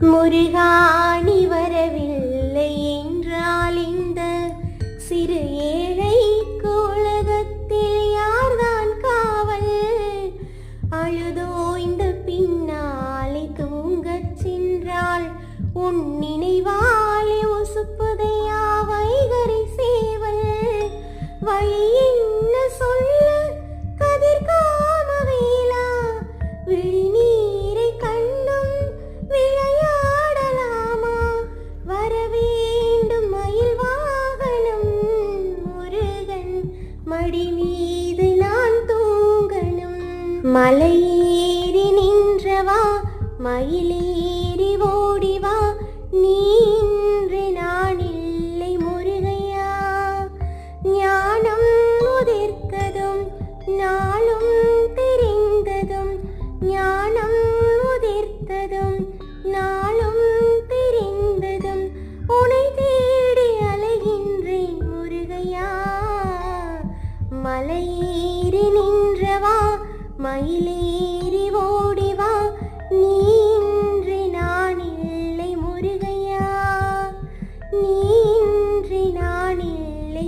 முருகாணி வரவில்லை என்றால் இந்த சிறு ஏழை உலகத்தில் யார்தான் காவல்? அழுதோ இந்த பின்னாலே தூங்கச் சென்றால் உன் நினைவாலே உசுப்புதையா வைகரை சேவல்? வழி மடி மீது நான் தூங்கணும். மலையேறி நின்றவா மயிலேறி ஓடிவா. நீ இன்று நான் இல்லை முருகையா. ஞானம் உதிர்த்ததும் நாளும் தெரிந்ததும் ஞானம் உதிர்த்ததும். மலையேறி நின்றவா மயிலேறி ஓடிவா நீன்றி நான் இல்லை முருகையா நீன்றி நான் இல்லை